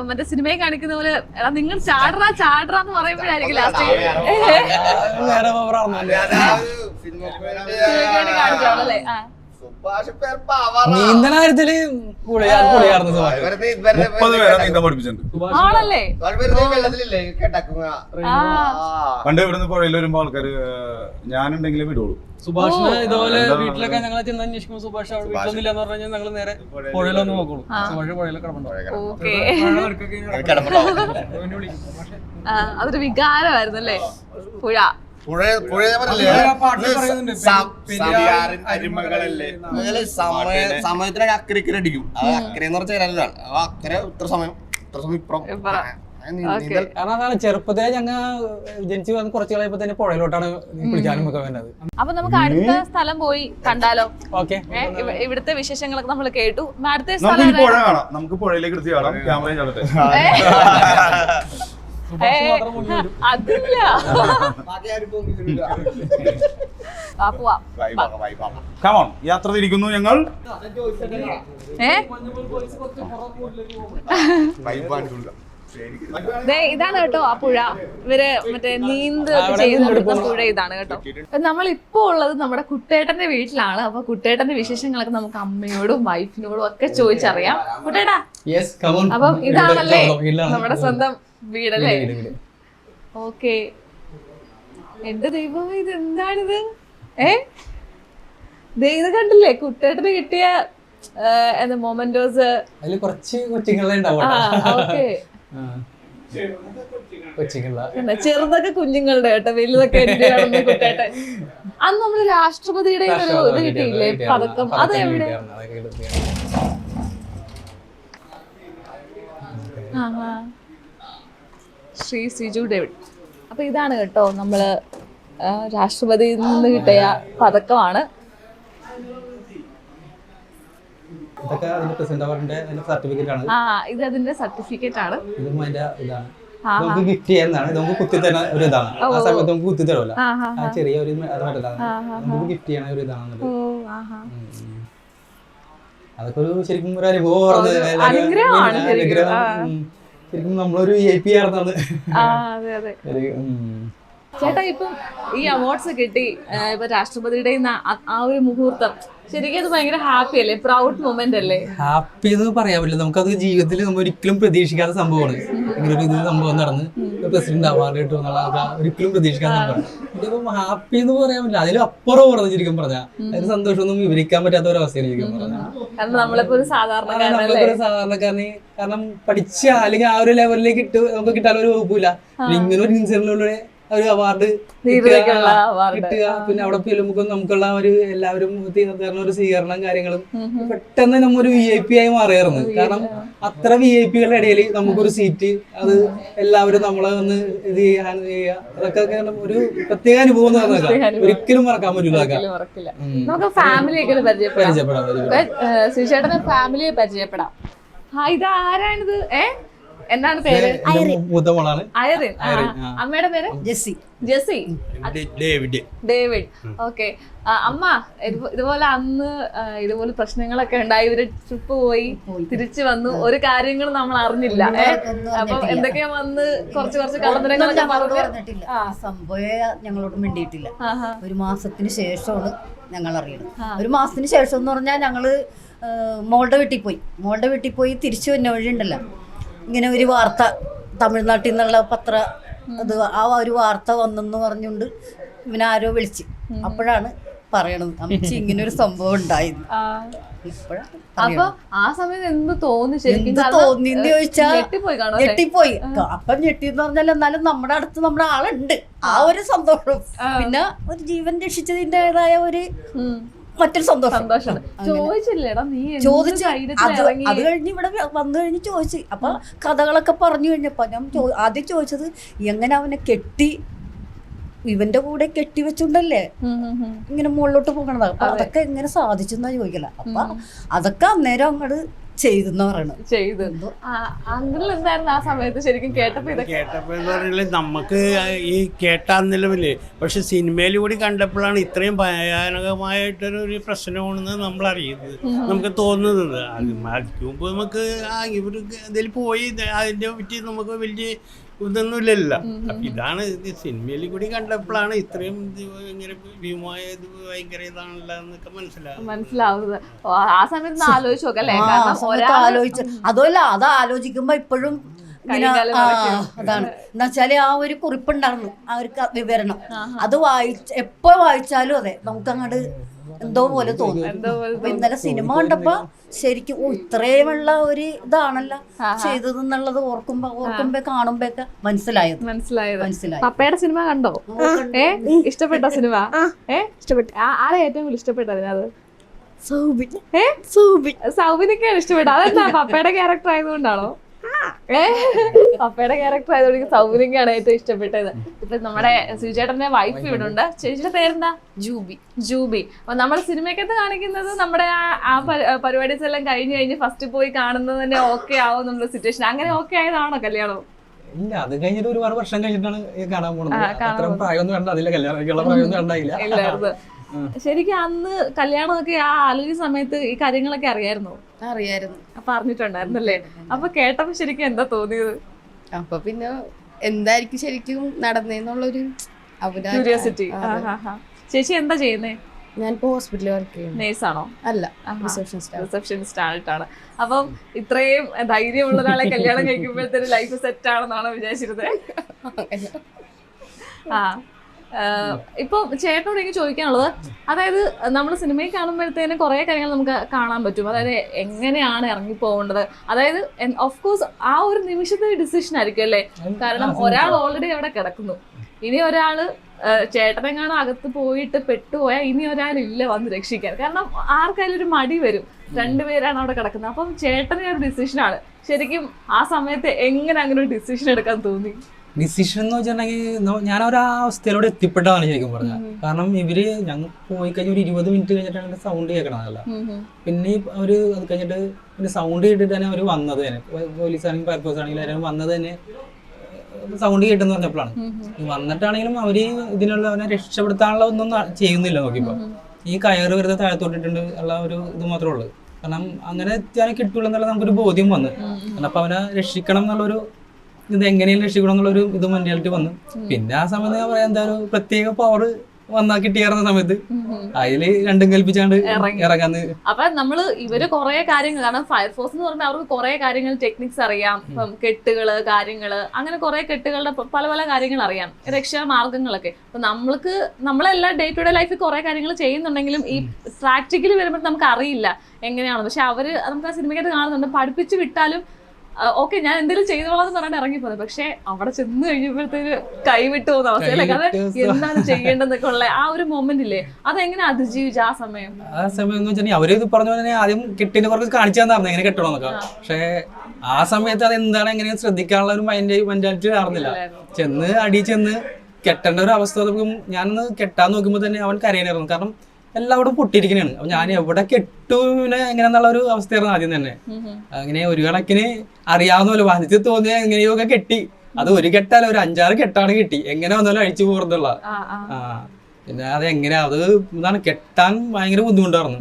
B: മറ്റേ സിനിമയെ കാണിക്കുന്ന പോലെ എടാ നിങ്ങൾ ചാടറ ചാടറ എന്ന് പറയുമ്പോഴായിരിക്കും ലാസ്റ്റ്
E: സിനിമ
B: കാണിച്ചോളല്ലേ ആ.
E: നീന്തണ
D: കാര്യത്തിൽ
F: മുപ്പത് പേരെ നീന്താൻ പഠിപ്പിച്ചിട്ടുണ്ട്
B: ആണല്ലേ?
F: പണ്ട് ഇവിടുന്ന് പുഴയിൽ വരുമ്പോ ആൾക്കാര് ഞാനുണ്ടെങ്കിലേ വിടുള്ളൂ.
E: സുഭാഷിന് ഇതുപോലെ വീട്ടിലൊക്കെ ഞങ്ങൾ ചെന്ന് അന്വേഷിക്കുമ്പോൾ സുഭാഷ് അവിടെ വീട്ടിലൊന്നുമില്ല എന്ന് പറഞ്ഞാൽ ഞങ്ങൾ നേരെ പുഴയിലൊന്ന് നോക്കുള്ളൂ. സുഭാഷ് പുഴയിലെ കിടപ്പുണ്ടാവും
B: അതൊരു വികാരമായിരുന്നു അല്ലേ പുഴ.
D: പുഴ പുഴ ഞാൻ പറഞ്ഞില്ലേ?
E: പുഴ ആ പാട്ടിൽ
D: ഇത്
E: പറയുന്നുണ്ട്.
D: സം-
E: പെരിയാർ
D: സമയാറിൻ
H: അരിമകളല്ലേ?
D: അതുപോലെ സമയ സമയത്തിന് അക്കരയ്ക്ക് അടിക്കും ആ അക്കരെ എന്ന് പറഞ്ഞ അക്കരെ ഇത്ര സമയം ഇത്ര സമയം ഇപ്പുറം.
B: ഇപ്പുറം.
D: ആ, നീ-
B: ഓക്കെ.
D: നീന്തൽ
E: കാരണം അതാണ് ചെറുപ്പത്തിലെ ഞങ്ങൾ ജനിച്ചു വന്ന് കുറച്ച് കളയപ്പോ തന്നെ പുഴയിലോട്ടാണ് കുളിക്കാനും ഒക്കെ വേണ്ടത്
B: അപ്പൊ നമുക്ക് അടുത്ത സ്ഥലം പോയി കണ്ടാലോ?
E: ഓക്കെ.
B: ഇവിടുത്തെ വിശേഷങ്ങളൊക്കെ നമ്മൾ കേട്ടു. അടുത്ത സ്ഥലം
F: പുഴ കാണാം. നമുക്ക് പുഴയിലേക്ക് എടുത്ത് *laughs*
B: അതില്ല.
F: കമോൺ *laughs* യാത്ര തിരിക്കുന്നു ഞങ്ങൾ.
B: ഇതാണ് കേട്ടോ ആ പുഴ. ഇവർ മറ്റേ നീന്ത് ചെയ്യുന്ന പുഴ ഇതാണ് കേട്ടോ. നമ്മൾ ഇപ്പോ ഉള്ളത് നമ്മുടെ കുട്ടേട്ടന്റെ വീട്ടിലാണ്. അപ്പൊ കുട്ടേട്ടന്റെ വിശേഷങ്ങളൊക്കെ നമുക്ക് അമ്മയോടും വൈഫിനോടും ഒക്കെ ചോദിച്ചറിയാം. കുട്ടേട്ടാ.
E: യെസ് കമോൺ
B: അപ്പം ഇതാണല്ലേ നമ്മുടെ സ്വന്തം വീടല്ലേ. ഓക്കെ. എന്റെ ദൈവം ഇത് എന്താണിത് ഏ? ദേ ഇത് കണ്ടില്ലേ? കുട്ടേട്ടന് കിട്ടിയ മൊമെന്റോസ്?
E: കുറച്ച് കൊച്ചുങ്ങളെ
B: ചെറുതൊക്കെ കുഞ്ഞുങ്ങളുടെ കേട്ടോ. വലുതൊക്കെ *laughs* കുട്ടേട്ടൻ? അന്ന് നമ്മൾ രാഷ്ട്രപതിയുടെ ഒരു ഇത് കിട്ടിയില്ലേ? പതക്കം. അത് എവിടെ ആഹാ. ശ്രീ സിജു ഡേവിഡ്. അപ്പൊ ഇതാണ് കേട്ടോ നമ്മൾ ആ, രാഷ്ട്രപതിയിൽ നിന്ന് കിട്ടിയ പതക്കമാണ്. ആ ഇത് അതിന്റെ സർട്ടിഫിക്കറ്റ് ആണ്.
E: നമുക്ക് ഗിഫ്റ്റ് ചെയ്യുന്നതാണ് ഇത് നമുക്ക് കുത്തി തരുന്ന ഒരു ഇതാണ്. ആ സമയത്ത് നമുക്ക് കുത്തി തരുമല്ലോ.
B: ആ,
E: ചെറിയ ഒരു നമുക്ക് ഗിഫ്റ്റ് ചെയ്യണ ഒരു. അതൊക്കെ ഒരു ശരിക്കും ഒരു അനുഭവം.
B: അനുഗ്രഹമാണ് ശരിക്കും.
E: നമ്മളൊരു എ പി ആയിരുന്നാണ്
B: ആ അതെ അതെ. ചേട്ടാ ഇപ്പം ഈ അവാർഡ്സ് കിട്ടി ഇപ്പൊ രാഷ്ട്രപതിയുടെ ആ ഒരു മുഹൂർത്തം. ശരിക്കും അത് ഭയങ്കര ഹാപ്പി അല്ലേ? പ്രൗഡ് മൊമെന്റ് അല്ലേ?
E: ഹാപ്പി എന്ന് പറയാൻ പറ്റില്ല. നമുക്കത് ജീവിതത്തിൽ നമ്മൾ ഒരിക്കലും പ്രതീക്ഷിക്കാത്ത സംഭവമാണ്. ഇങ്ങനെ ഒരു ഇത് സംഭവം നടന്ന് പ്രസിഡന്റ് അവാർഡ് കിട്ടും എന്നുള്ള ഒരിക്കലും പ്രതീക്ഷിക്കാത്ത സംഭവമാണ്. ഇതിപ്പം ഹാപ്പി എന്ന് പറയാൻ പറ്റില്ല. അതിലും അപ്പുറം പറഞ്ഞു ശരിക്കും പറഞ്ഞാൽ അതിന് സന്തോഷമൊന്നും വിവരിക്കാൻ പറ്റാത്ത ഒരു അവസ്ഥയാണ് ശരിക്കും പറഞ്ഞാൽ സാധാരണക്കാരന് കാരണം പഠിച്ച അല്ലെങ്കിൽ ആ ഒരു ലെവലിലേക്ക് ഇട്ട് നമുക്ക് കിട്ടാൻ ഒരു വകുപ്പില്ല. ഇങ്ങനെ ഒരു ഇൻസിഡന്റിലൂടെ ഒരു അവാർഡ്. കിട്ടുക പിന്നെ അവിടെ ചെല്ലുമ്പോൾ നമുക്കുള്ള ഒരു എല്ലാവരും തരുന്ന ഒരു സ്വീകരണം കാര്യങ്ങളും പെട്ടെന്ന് നമ്മ ഒരു വി ഐ പി ആയി മാറിയായിരുന്നു. കാരണം അത്ര വി ഐ പികളുടെ ഇടയിൽ നമുക്കൊരു സീറ്റ് അത് എല്ലാവരും നമ്മളെ ഒന്ന് ഇത് ചെയ്യാൻ ചെയ്യുക അതൊക്കെ ഒരു പ്രത്യേക അനുഭവം എന്ന് പറഞ്ഞാൽ ഒരിക്കലും മറക്കാൻ പറ്റില്ല.
B: നമുക്ക് ഫാമിലിയൊക്കെ പരിചയപ്പെടാം.
E: പരിചയപ്പെടാൻ
B: ഫാമിലിയെ പരിചയപ്പെടാം. ആ ഇത് ആരാണിത് ഏ? എന്താണ് പേര്? അയറിൻ. അമ്മയുടെ പേര്?
C: Jessie.
B: Jessie.
H: David.
B: David. Okay. അമ്മ ഇതുപോലെ അന്ന് ഇതുപോലെ പ്രശ്നങ്ങളൊക്കെ ഉണ്ടായി. ഇവർ ട്രിപ്പ് പോയി തിരിച്ചു വന്നു. ഒരു കാര്യങ്ങളും നമ്മൾ അറിഞ്ഞില്ല. അപ്പൊ. എന്തൊക്കെയാ വന്ന് കുറച്ച് കുറച്ച്
C: ഒന്നും
B: കള്ളത്തരങ്ങളൊക്കെ
C: ഞങ്ങളോട് പറഞ്ഞിട്ടില്ല. മിണ്ടിയിട്ടില്ല. ഒരു മാസത്തിന് ശേഷമാണ് ഞങ്ങൾ അറിയുന്നത്. ഒരു മാസത്തിന് ശേഷം എന്ന് പറഞ്ഞാൽ ഞങ്ങൾ മോളുടെ വീട്ടിൽ പോയി. മോളുടെ വീട്ടിൽ പോയി തിരിച്ചു വന്ന വഴി ഉണ്ടല്ലോ ഇങ്ങനെ ഒരു വാർത്ത തമിഴ്നാട്ടിൽ നിന്നുള്ള പത്ര അത് ആ ഒരു വാർത്ത വന്നെന്ന് പറഞ്ഞുകൊണ്ട് ഇവനെ ആരോ വിളിച്ച്. അപ്പോഴാണ് പറയണത്. അമ്മച്ചി ഇങ്ങനെ ഒരു സംഭവം ഉണ്ടായിരുന്നു.
B: അപ്പൊ ആ സമയത്ത് എന്ത് തോന്നി
C: എന്ത് തോന്നിന്ന് ചോദിച്ചാ
B: ഞെട്ടിപ്പോയി
C: അപ്പൊ ഞെട്ടി എന്ന് പറഞ്ഞാൽ എന്നാലും നമ്മുടെ അടുത്ത് നമ്മുടെ ആളുണ്ട്. ആ ഒരു സന്തോഷം. പിന്നെ ഒരു ജീവൻ രക്ഷിച്ചതിന്റെതായ ഒരു. മറ്റൊരു സന്തോഷം.
B: ചോദിച്ചില്ലേടാ നീ
C: ചോദിച്ചു അത് കഴിഞ്ഞ് ഇവിടെ വന്നു കഴിഞ്ഞ് ചോദിച്ചു. അപ്പൊ കഥകളൊക്കെ പറഞ്ഞു കഴിഞ്ഞപ്പോ ഞാൻ ആദ്യം ചോദിച്ചത് എങ്ങനെ അവനെ കെട്ടി ഇവന്റെ കൂടെ കെട്ടി വെച്ചുണ്ടല്ലേ?
B: ഉം, ഉം, ഉം.
C: ഇങ്ങനെ മുകളിലോട്ട് പോകണത്? അപ്പൊ അതൊക്കെ എങ്ങനെ സാധിച്ചെന്നാ ചോദിക്കല. അപ്പൊ അതൊക്കെ അന്നേരം അങ്ങോട്ട് ചെയ്തെന്ന് പറയണത്
B: ചെയ്ത് അങ്കിൾ എന്തായിരുന്നു ആ സമയത്ത് ശരിക്കും കേട്ടപ്പോ ഇതൊക്കെ?
K: കേട്ടപ്പോൾ എന്ന് പറഞ്ഞാൽ നമുക്ക് ഈ കേട്ടാ നിലവിൽ പക്ഷെ സിനിമയിൽ കൂടി കണ്ടപ്പോഴാണ് ഇത്രയും ഭയാനകമായിട്ടൊരു ഒരു പ്രശ്നമാണെന്ന് നമ്മൾ അറിയുന്നത് നമുക്ക് തോന്നുന്നത്. അത് അതിന് മുമ്പ് നമുക്ക് ആ ഇവർ ഇതിൽ പോയി അതിന്റെ അതിന്റെ പറ്റി നമുക്ക് വലിയ ഇതൊന്നുമില്ലല്ലോ അപ്പൊ ഇതാണ് ഇത് സിനിമയിൽ കൂടി കണ്ടപ്പോഴാണ് ഇത്രയും ഇത് ഇങ്ങനെ ഭീമമായ ഇത് ഭയങ്കര ഇതാണല്ലോ എന്നൊക്കെ മനസ്സിലാകും
B: മനസ്സിലാവുന്നത് ആ സമയത്ത് ആലോചിച്ചു നോക്കല്ലേ
C: ആലോചിച്ച് അതുമല്ല അത് ആലോചിക്കുമ്പോ ഇപ്പോഴും. അതാണ് എന്നുവെച്ചാൽ ആ ഒരു കുറിപ്പുണ്ടായിരുന്നു ആ ഒരു വിവരണം അത് വായിച്ച എപ്പോ വായിച്ചാലും അതെ നമുക്ക് അങ്ങോട്ട് എന്തോ പോലെ തോന്നും.
B: എന്തോ പോലെ
C: അപ്പൊ ഇന്നലെ സിനിമ കണ്ടപ്പോ ശരിക്കും ഓ ഇത്രയുമുള്ള ഒരു ഇതാണല്ലോ ചെയ്തത് എന്നുള്ളത് ഓർക്കുമ്പോ ഓർക്കുമ്പോ കാണുമ്പോ മനസ്സിലായത്.
B: മനസ്സിലായത്.
C: മനസ്സിലായി.
B: പപ്പയുടെ സിനിമ കണ്ടോ? ഏ? ഇഷ്ടപ്പെട്ട സിനിമ? ഏ? ഇഷ്ടപ്പെട്ടു ആരെ ഏറ്റവും കൂടുതൽ അതിനത് സൗബിൻ. ഏ? സൗബിൻ. സൗബിനൊക്കെയാണ് ഇഷ്ടപ്പെട്ടത്. അതെന്താ? പപ്പയുടെ ക്യാരക്ടർ ആയതുകൊണ്ടാണോ? പപ്പയുടെ ക്യാരക്ടർ ആയതുകൊണ്ട് എനിക്ക് സൗബിനൊക്കെയാണ് ഏറ്റവും ഇഷ്ടപ്പെട്ടത്. ഇപ്പൊ നമ്മുടെ സുചേട്ടന്റെ വൈഫ് ഇവിടെ ഉണ്ട്. ചേച്ചിയുടെ പേരെന്താ? ജൂബി. ജൂബി. അപ്പൊ നമ്മൾ സിനിമയ്ക്കകത്ത് കാണിക്കുന്നത് നമ്മുടെ ആ- പരിപാടീസ് എല്ലാം കഴിഞ്ഞ് കഴിഞ്ഞ് ഫസ്റ്റ് പോയി കാണുന്നത് തന്നെ ഓക്കെ ആവും നമ്മുടെ സിറ്റുവേഷൻ അങ്ങനെ ഓക്കെ ആയതാണോ കല്യാണം
E: ഇല്ല അത് കഴിഞ്ഞിട്ട് ഒരുപാട് വർഷം കഴിഞ്ഞിട്ടാണ് കാണാൻ
B: പോകുന്നത്
E: അത്ര പ്രായമൊന്നും അതില്ല കല്യാണമൊക്കെയുള്ള പ്രായമൊന്നും
B: ഇല്ലായിരുന്നു. ശരിക്കും അന്ന് കല്യാണമൊക്കെ ആ ആലോചിച്ച സമയത്ത് ഈ കാര്യങ്ങളൊക്കെ അറിയായിരുന്നോ?
L: അറിയായിരുന്നു.
B: അപ്പൊ അറിഞ്ഞിട്ടുണ്ടായിരുന്നല്ലേ അപ്പൊ കേട്ടപ്പോ ശരിക്കും എന്താ തോന്നിയത്?
L: അപ്പൊ പിന്നെ എന്തായിരിക്കും ശരിക്കും നടന്നേന്നുള്ളൊരു
B: ക്യൂരിയോസിറ്റി. ചേച്ചി എന്താ ചെയ്യുന്നേ?
L: ഞാനിപ്പോ ഹോസ്പിറ്റലിൽ വർക്ക് ചെയ്യുന്നു.
B: നേഴ്സാണോ?
L: അല്ല
B: റിസപ്ഷനിസ്റ്റ് ആയിട്ടാണ് അപ്പം ഇത്രയും ധൈര്യമുള്ള ഒരാളെ കല്യാണം കഴിക്കുമ്പോഴത്തേന് ലൈഫ് സെറ്റ് ആണെന്നാണോ വിചാരിച്ചിരുന്നത് *laughs* ആ. ഇപ്പൊ ചേട്ടനോട് എനിക്ക് ചോദിക്കാനുള്ളത് അതായത് നമ്മൾ സിനിമയിൽ കാണുമ്പോഴത്തേനും കുറെ കാര്യങ്ങൾ നമുക്ക് കാണാൻ പറ്റും. അതായത് എങ്ങനെയാണ് ഇറങ്ങി പോകേണ്ടത് അതായത് ഓഫ് കോഴ്സ് ആ ഒരു നിമിഷത്തെ ഡിസിഷൻ ആയിരിക്കും അല്ലേ? കാരണം ഒരാൾ ഓൾറെഡി അവിടെ കിടക്കുന്നു. ഇനി ഒരാൾ ചേട്ടനെങ്ങാനും അകത്ത് പോയിട്ട് പെട്ടുപോയാൽ ഇനി ഒരാളില്ല വന്ന് രക്ഷിക്കാൻ. കാരണം ആർക്കായാലും ഒരു മടി വരും. രണ്ടുപേരാണ് അവിടെ കിടക്കുന്നത്. അപ്പം ചേട്ടനെ ഒരു ഡിസിഷനാണ് ശരിക്കും ആ സമയത്ത് എങ്ങനെ അങ്ങനെ ഒരു ഡിസിഷൻ എടുക്കാൻ തോന്നി?
E: ഡിസിഷൻ എന്ന് വെച്ചിട്ടുണ്ടെങ്കിൽ ഞാൻ ഒരു അവസ്ഥയിലൂടെ എത്തിപ്പെട്ടതാണ് ശരിക്കും പറഞ്ഞത് കാരണം ഇവർ ഞങ്ങൾ പോയി കഴിഞ്ഞ ഒരു ഇരുപത് മിനിറ്റ് കഴിഞ്ഞിട്ടാണ് എന്റെ സൗണ്ട് കേൾക്കണതല്ല പിന്നെ അവർ അത് കഴിഞ്ഞിട്ട് പിന്നെ സൗണ്ട് കേട്ടിട്ട് തന്നെ അവർ വന്നത് തന്നെ. പോലീസ് ആണെങ്കിലും പർപ്പസ് ആണെങ്കിലും എല്ലാവരും വന്നത് തന്നെ. സൗണ്ട് കേട്ടെന്ന് പറഞ്ഞപ്പോഴാണ്. വന്നിട്ടാണെങ്കിലും അവർ ഇതിനുള്ള അവനെ രക്ഷപ്പെടുത്താനുള്ള ഒന്നും ചെയ്യുന്നില്ല നോക്കിയപ്പോ. ഈ കയറ് വെറുതെ താഴത്തോട്ടിട്ടുണ്ട് ഉള്ള ഒരു ഇത് മാത്രമേ ഉള്ളൂ. കാരണം അങ്ങനെ എത്തിയാലേ കിട്ടുള്ളൂ എന്നുള്ള നമുക്കൊരു ബോധ്യം വന്നു. കാരണം അപ്പൊ അവനെ രക്ഷിക്കണം എന്നുള്ളൊരു ഇത് എങ്ങനെയും രക്ഷിക്കണം എന്നുള്ളൊരു ഇത് മെന്റാലിറ്റി വന്നു. പിന്നെ ആ സമയത്ത് ഞാൻ പറയാം എന്താ ഒരു പ്രത്യേക പവർ വന്നാ കിട്ടിയായിരുന്ന സമയത്ത്. അതിൽ രണ്ടും കൽപ്പിച്ചാണ്ട്
B: ഇറങ്ങി.
E: ഇറങ്ങാന്ന്.
B: അപ്പൊ നമ്മൾ ഇവർ കുറെ കാര്യങ്ങൾ കാരണം ഫയർഫോഴ്സ് എന്ന് പറഞ്ഞാൽ അവർക്ക് കുറെ കാര്യങ്ങൾ ടെക്നിക്സ് അറിയാം. ഇപ്പം കെട്ടുകൾ കാര്യങ്ങൾ അങ്ങനെ കുറെ കെട്ടുകളുടെ പല പല കാര്യങ്ങൾ അറിയാം. രക്ഷാമാർഗങ്ങളൊക്കെ അപ്പൊ നമ്മൾക്ക് നമ്മളെല്ലാം ഡേ ടു ഡേ ലൈഫിൽ കുറെ കാര്യങ്ങൾ ചെയ്യുന്നുണ്ടെങ്കിലും ഈ പ്രാക്ടിക്കലി വരുമ്പോൾ നമുക്ക് അറിയില്ല എങ്ങനെയാണ് പക്ഷെ അവർ നമുക്ക് ആ സിനിമയ്ക്കകത്ത് കാണുന്നുണ്ട്. പഠിപ്പിച്ചു വിട്ടാലും ഓക്കെ ഞാൻ എന്തെങ്കിലും ചെയ്തോളാം എന്ന് പറഞ്ഞിട്ട് ഇറങ്ങിപ്പോയത് പക്ഷെ അവിടെ ചെന്ന് കഴിഞ്ഞപ്പോഴത്തേക്ക് കൈവിട്ടു പോകുന്ന അവസ്ഥയല്ലേ കാരണം എന്താണ് ചെയ്യേണ്ടതെന്നൊക്കെ ഉള്ള ആ ഒരു മൊമെന്റ് ഇല്ലേ? അതെങ്ങനെ അതിജീവിച്ചു ആ സമയം?
E: ആ സമയം എന്ന് വെച്ചാൽ അവർ ഇത് പറഞ്ഞ പോലെ ആദ്യം കിട്ടിന് കുറച്ച് കാണിച്ചു തന്നെ എങ്ങനെ കെട്ടണമെന്നൊക്കെ പക്ഷേ ആ സമയത്ത് അത് എന്താണ് എങ്ങനെ ശ്രദ്ധിക്കാനുള്ള ഒരു മൈൻഡ് മെന്റാലിറ്റി ആയിരുന്നില്ല. ചെന്ന് അടി ചെന്ന് കെട്ടേണ്ട ഒരു അവസ്ഥ ഞാനൊന്ന് കെട്ടാൻ നോക്കുമ്പോൾ തന്നെ അവൻ കരയനായിരുന്നു കാരണം എല്ലാവരും പൊട്ടിയിരിക്കണാണ്. അപ്പൊ ഞാൻ എവിടെ കെട്ടു പിന്നെ എങ്ങനെന്നുള്ള ഒരു അവസ്ഥയായിരുന്നു ആദ്യം തന്നെ. അങ്ങനെ ഒരു കണക്കിന് അറിയാവുന്ന പോലെ മനസ്സിൽ തോന്നിയ എങ്ങനെയൊക്കെ കെട്ടി. അത് ഒരു കെട്ടല്ല ഒരു അഞ്ചാറ് കെട്ടാണ് കിട്ടി. എങ്ങനെ വന്നാലും അഴിച്ചു പോകുന്നുള്ള പിന്നെ അത് എങ്ങനെയാ അത് ഇതാണ് കെട്ടാൻ ഭയങ്കര ബുദ്ധിമുട്ടായിരുന്നു.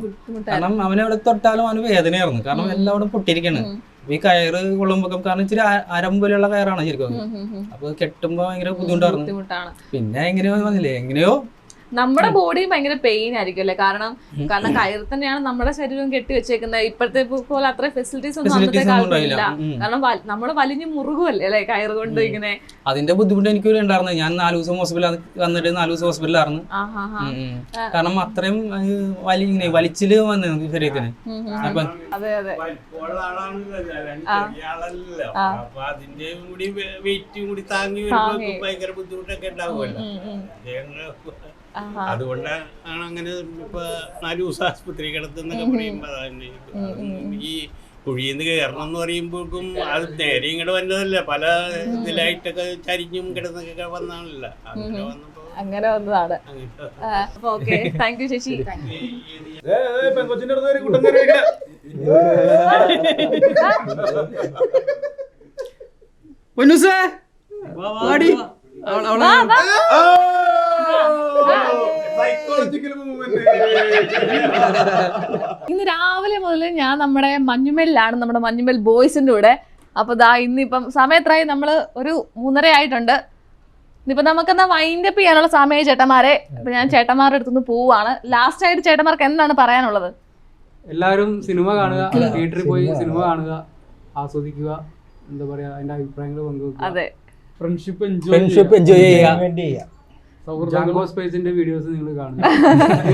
E: കാരണം അവനെ എവിടെ തൊട്ടാലും അവന് വേദനയായിരുന്നു. കാരണം എല്ലാവരും പൊട്ടിയിരിക്കാണ് ഈ കയറ് കൊള്ളുമ്പോ കാരണം ഇച്ചിരി അരമ്പലുള്ള കയറാണ് ശരിക്കും. അപ്പൊ കെട്ടുമ്പോ ഭയങ്കര ബുദ്ധിമുട്ടായിരുന്നു. പിന്നെ എങ്ങനെയോ വന്നില്ലേ എങ്ങനെയോ
B: നമ്മുടെ ബോഡി ഭയങ്കര പെയിൻ ആയിരിക്കും അല്ലേ? കാരണം കാരണം കയറി തന്നെയാണ് നമ്മുടെ ശരീരം കെട്ടി വെച്ചേക്കുന്നത്. ഇപ്പോഴത്തെ പോലെ അത്ര ഫെസിലിറ്റീസ് ഒന്നും അന്നത്തെ കാലത്ത് ഇല്ല. കാരണം നമ്മൾ വലിഞ്ഞു മുറുകുമല്ലേ അല്ലെ? കയറ് കൊണ്ട് ഇങ്ങനെ.
E: അതിന്റെ ബുദ്ധിമുട്ട് എനിക്ക് ഉണ്ടായിരുന്നു. ഞാൻ നാല് ദിവസം ഹോസ്പിറ്റലിൽ വന്നിട്ട് നാല് ദിവസം ഹോസ്പിറ്റലായിരുന്നു. കാരണം അത്രയും ഏഹ്, വലി ഇങ്ങനെ വലിച്ചിൽ വന്നു ശരീരത്തിന്. അപ്പൊ
B: അതെ അതെ.
K: അപ്പൊ അതിന്റെ കൂടി വെയിറ്റും കൂടി താങ്ങി ഭയങ്കര ബുദ്ധിമുട്ടൊക്കെ ഉണ്ടാവുമല്ലോ.
B: ആഹാ.
K: അതുകൊണ്ടാണ് അങ്ങനെ ഇപ്പൊ നാല് ദിവസം ആസ്പത്രി കിടത്തുന്നൊക്കെ പറയുമ്പോ അതന്നെ. ഈ കുഴിയിൽ നിന്ന് കയറണം എന്ന് പറയുമ്പോഴേക്കും അത് നേരെ ഇങ്ങോട്ട് വന്നതല്ല. പല ഇതിലായിട്ടൊക്കെ ചരിഞ്ഞും കിടന്നൊക്കെ വന്നാണല്ല. അങ്ങനെ വന്നപ്പോ
B: അങ്ങനെ വന്നതാണ്. താങ്ക് യു ചേച്ചി.
E: പൊന്നുസേ? അവൾ. *laughs*
B: ഇന്ന് രാവിലെ മുതൽ ഞാൻ നമ്മുടെ മഞ്ഞുമേലിലാണ് നമ്മുടെ മഞ്ഞുമേൽ ബോയ്സിന്റെ കൂടെ. അപ്പൊ ദാ ഇന്നിപ്പം സമയത്രായി നമ്മൾ ഒരു മൂന്നര ആയിട്ടുണ്ട്. ഇനിയിപ്പോ നമുക്കെന്നാ വൈൻഡ് അപ്പ് ചെയ്യാനുള്ള സമയം ചേട്ടന്മാരെ. അപ്പൊ ഞാൻ ചേട്ടന്മാരുടെ അടുത്തുനിന്ന് പോവാണ്. ലാസ്റ്റ് ആയിട്ട് ചേട്ടന്മാർക്ക് എന്താണ് പറയാനുള്ളത്?
M: എല്ലാവരും സിനിമ കാണുക തിയേറ്ററിൽ പോയി സിനിമ കാണുക. ആസ്വദിക്കുക എന്താ പറയാ അതിന്റെ അഭിപ്രായങ്ങൾ പങ്കുവെക്കുക.
B: അതെ.
M: ഫ്രണ്ട്ഷിപ്പ് എൻജോയ്
E: ഫ്രണ്ട്ഷിപ്പ് എൻജോയ് ചെയ്യുക.
M: ജാങ്കോ സ്പേസിന്റെ വീഡിയോസ് നിങ്ങൾ കാണുന്നത്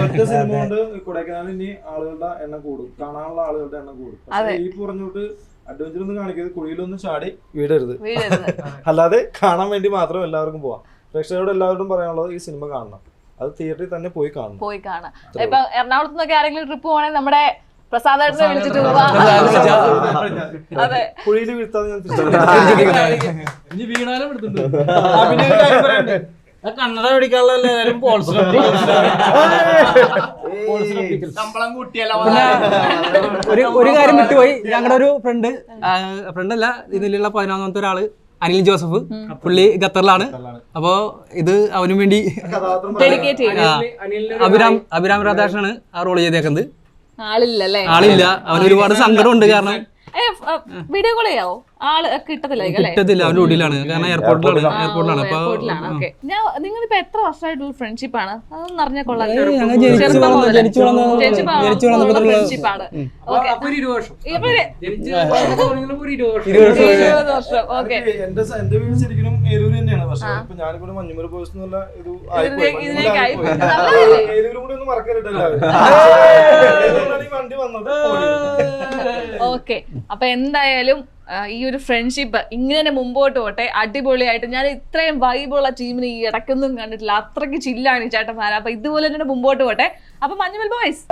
H: ഒറ്റ സിനിമ കൊണ്ട് കൊടൈക്കനാലിൽ ഇനി ആളുകളുടെ എണ്ണം കൂടും. കാണാനുള്ള ആളുകളുടെ എണ്ണം കൂടും.
B: അതെ.
H: പക്ഷേ ഈ പറഞ്ഞോട്ട് അഡ്വഞ്ചർ ഒന്നും കാണിക്കരുത്. കുഴിയിലൊന്നും ചാടി വീടരുത്. *laughs* അല്ലാതെ കാണാൻ വേണ്ടി മാത്രം എല്ലാവർക്കും പോവാം. പ്രേക്ഷകരോട് എല്ലാവരോടും പറയാനുള്ളത് ഈ സിനിമ കാണണം. അത് തിയേറ്ററിൽ തന്നെ പോയി കാണണം.
B: പോയി കാണാം. ഇപ്പൊ എറണാകുളത്ത് നിന്നൊക്കെ ആരെങ്കിലും ട്രിപ്പ് പോകണമെങ്കിൽ നമ്മുടെ പ്രസാദേട്ടനെ വിളിച്ചിട്ട് പോവാ. അതെ.
H: കുഴിയിൽ വീഴ്ത്താതെ ഞാൻ *laughs*
M: ഇനി വീണാലും എടുത്തിട്ടുണ്ട്. *laughs*
G: കണ്ണട പിടിക്കാനുള്ള
H: കൂട്ടിയല്ല
E: ഒരു ഒരു കാര്യം വിട്ടുപോയി. ഞങ്ങളുടെ ഒരു ഫ്രണ്ട് ഫ്രണ്ട് അല്ല ഇതിലുള്ള പതിനൊന്നാമത്തെ ഒരാൾ അനിൽ ജോസഫ്. പുള്ളി ഖത്തറിലാണ്. അപ്പോ ഇത് അവനും വേണ്ടി അഭിരാം അഭിരാം രാധാകൃഷ്ണനാണ് ആ റോൾ ചെയ്തേക്കുന്നത്. ആളില്ല. അവന് ഒരുപാട് സങ്കടമുണ്ട് കാരണം.
B: Video call ചെയ്യാവോ? ആൾ
E: കിട്ടത്തില്ല ഡ്യൂട്ടിയിലാണ് കാരണം എയർപോർട്ടിലാണ് എയർപോർട്ടിലാണ് അപ്പൊ
B: നിങ്ങളിപ്പോ എത്ര വർഷമായിട്ടുള്ള ഫ്രണ്ട്ഷിപ്പ് ആണ്? അതൊന്നും അറിഞ്ഞ കൊള്ളാം. ഫ്രണ്ട്ഷിപ്പ് ആണ്. ഓക്കെ.
M: അപ്പൊ
B: എന്തായാലും ഈ ഒരു ഫ്രണ്ട്ഷിപ്പ് ഇങ്ങനെ മുമ്പോട്ട് പോട്ടെ. അടിപൊളിയായിട്ട് ഞാൻ ഇത്രയും വൈബുള്ള ടീമിനെ ഈ ഇടയ്ക്കൊന്നും കണ്ടിട്ടില്ല. അത്രയ്ക്ക് ചില്ലാണ് ഈ ചേട്ടന്മാർ അപ്പൊ ഇതുപോലെ തന്നെ മുമ്പോട്ട് പോട്ടെ. അപ്പൊ Manjummel boys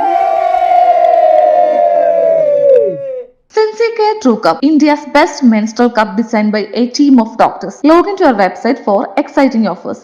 A: Sincere True Cup, India's best menstrual cup designed by a team of doctors. Log into our website for exciting offers.